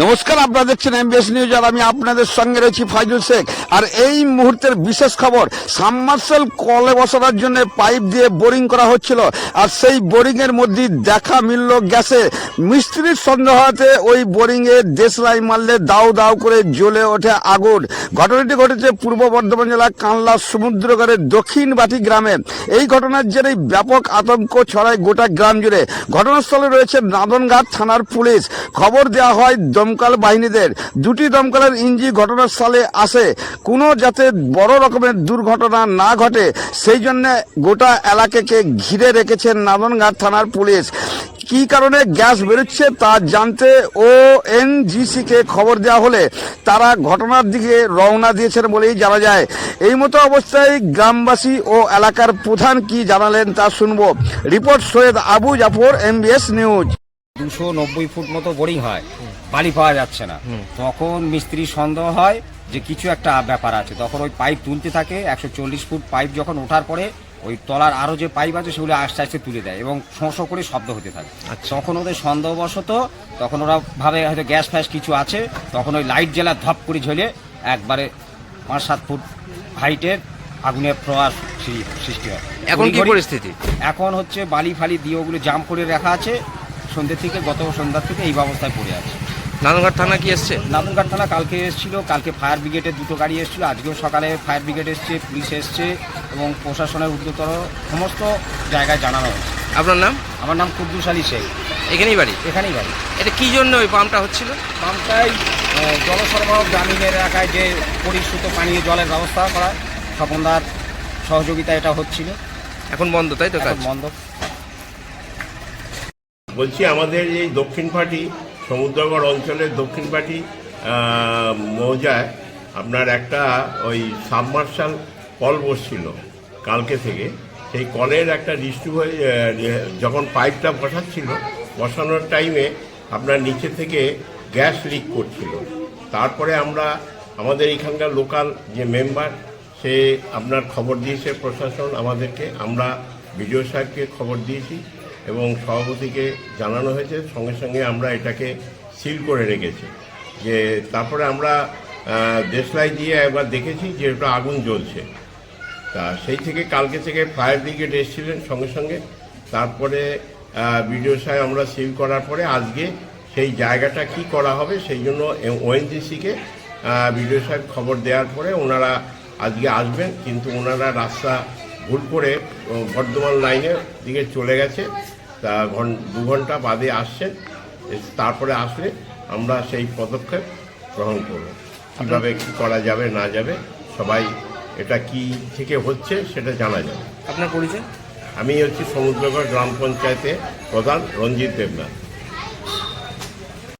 নমস্কার, আপনারা দেখছেন এমবিএস নিউজ আর আমি আপনাদের সঙ্গে রয়েছি ফাইজুল শেখ। আর এই মুহূর্তের বিশেষ খবর সাবমার্সেল কলে বসানোর জন্য পাইপ দিয়ে বোরিং করা হচ্ছিল। আর সেই বোরিং এর মধ্যে দেখা মিলল গ্যাসে। মিস্ত্রির সন্দেহতে ওই বোরিং এ দেশলাই মারলে দাউ দাউ করে জ্বলে ওঠে আগুন। ঘটনাটি ঘটেছে পূর্ব বর্ধমান জেলার কানলা সমুদ্রগড়ের দক্ষিণ বাটি গ্রামে। এই ঘটনার জেরেই ব্যাপক আতঙ্ক ছড়ায় গোটা গ্রাম জুড়ে। ঘটনাস্থলে রয়েছে নাদনঘাট থানার পুলিশ। খবর দেওয়া হয় দমকল বাহিনীদের দুটি দমকলের ইঞ্জি ঘটনাস্থলে আসে। কোনো যাতে বড় রকমের দুর্ঘটনা না ঘটে, সেই জন্য গোটা এলাকাকে ঘিরে রেখেছেন নাদনঘাট থানার পুলিশ। কি কারণে গ্যাস বেরোচ্ছে তা জানতে ও এনজিসি কে খবর দেওয়া হলে তারা ঘটনার দিকে রওনা দিয়েছেন বলেই জানা যায়। এই মতো অবস্থায় গ্রামবাসী ও এলাকার প্রধান কি জানালেন তা শুনব। Report Syed Abu Jafar MBS news দুশো নব্বই ফুট মতো বোরিং হয় বালি পাওয়া যাচ্ছে না। তখন মিস্ত্রি সন্দেহ হয় যে কিছু একটা ব্যাপার আছে। তখন ওই পাইপ তুলতে থাকে একশো চল্লিশ ফুট পাইপ যখন ওঠার পরে ওই তলার আরও যে পাইপ আছে সেগুলো আস্তে আস্তে তুলে দেয় এবং শোঁ করে শব্দ হতে থাকে। তখন ওদের সন্দেহবশত তখন ওরা ভাবে হয়তো গ্যাস ফ্যাস কিছু আছে তখন ওই লাইট জ্বালা ধপ করে ঝেলে একবারে পাঁচ সাত ফুট হাইটের আগুনের প্রয়াস সৃষ্টি হয়। এখন কি পরিস্থিতি? এখন হচ্ছে বালি ফালি দিয়ে ওগুলো জাম করে রাখা আছে। সন্ধ্যে থেকে গত সন্ধ্যার থেকে এই ব্যবস্থায় পড়ে আছে। নানুঘাট থানা কি এসছে? নাদনঘাট থানা কালকে এসেছিল কালকে ফায়ার ব্রিগেডের দুটো গাড়ি এসেছিল আজকেও সকালে ফায়ার ব্রিগেড এসছে পুলিশ এসছে এবং প্রশাসনের উদ্যোতর সমস্ত জায়গায় জানানো হয়েছে। আপনার নাম? আমার নাম কুদ্দুস আলী শেখ। এখানেই বাড়ি? এখানেই বাড়ি। এটা কী জন্য ওই পাম্পটা হচ্ছিল? পাম্পটাই জল সরবরাহ গ্রামীণের এলাকায় যে পরিশ্রুত পানীয় জলের ব্যবস্থা করা স্বপনদার সহযোগিতা এটা হচ্ছিল। এখন বন্ধ তাই তো কাজ? বন্ধ। বলছি আমাদের এই দক্ষিণ পাটি, সমুদ্রগড় অঞ্চলের দক্ষিণ পাটি মৌজায় আপনার একটা ওই সাবমার্শাল কল বসছিল কালকে থেকে। সেই কলের একটা ডিস্ট্রু হয়ে যখন পাইপটা বসাচ্ছিল, বসানোর টাইমে আপনার নিচে থেকে গ্যাস লিক করছিল। তারপরে আমরা, আমাদের এখানকার লোকাল যে মেম্বার সে আপনার খবর দিয়েছে, প্রশাসন আমাদেরকে, আমরা বিডিও সাহেবকে খবর দিয়েছি। এবং সভাপতিকে জানানো হয়েছে, সঙ্গে সঙ্গে আমরা এটাকে সিল করে রেখেছি। যে তারপরে আমরা দেশলাই দিয়ে একবার দেখেছি যে ওটা আগুন জ্বলছে। তা সেই থেকে কালকে থেকে ফায়ার ব্রিগেড এসেছিলেন সঙ্গে সঙ্গে। তারপরে বিডিও সাহেব আমরা সিল করার পরে আজকে সেই জায়গাটা কি করা হবে সেই জন্য ওএনজিসিকে বিডিও সাহেব খবর দেওয়ার পরে ওনারা আজকে আসবেন। কিন্তু ওনারা রাস্তা ভুল করে বর্ধমান লাইনের দিকে চলে গেছে। তা ঘন দু ঘণ্টা বাদে আসছেন এস- তারপরে আসলে আমরা সেই পদক্ষেপ গ্রহণ করব। কীভাবে কী করা যাবে না যাবে সবাই এটা কি থেকে হচ্ছে সেটা জানা যাবে। আপনার পরিচয়? আমি হচ্ছি সমুদ্রগড় গ্রাম পঞ্চায়েতে প্রধান রঞ্জিত দেবনাথ।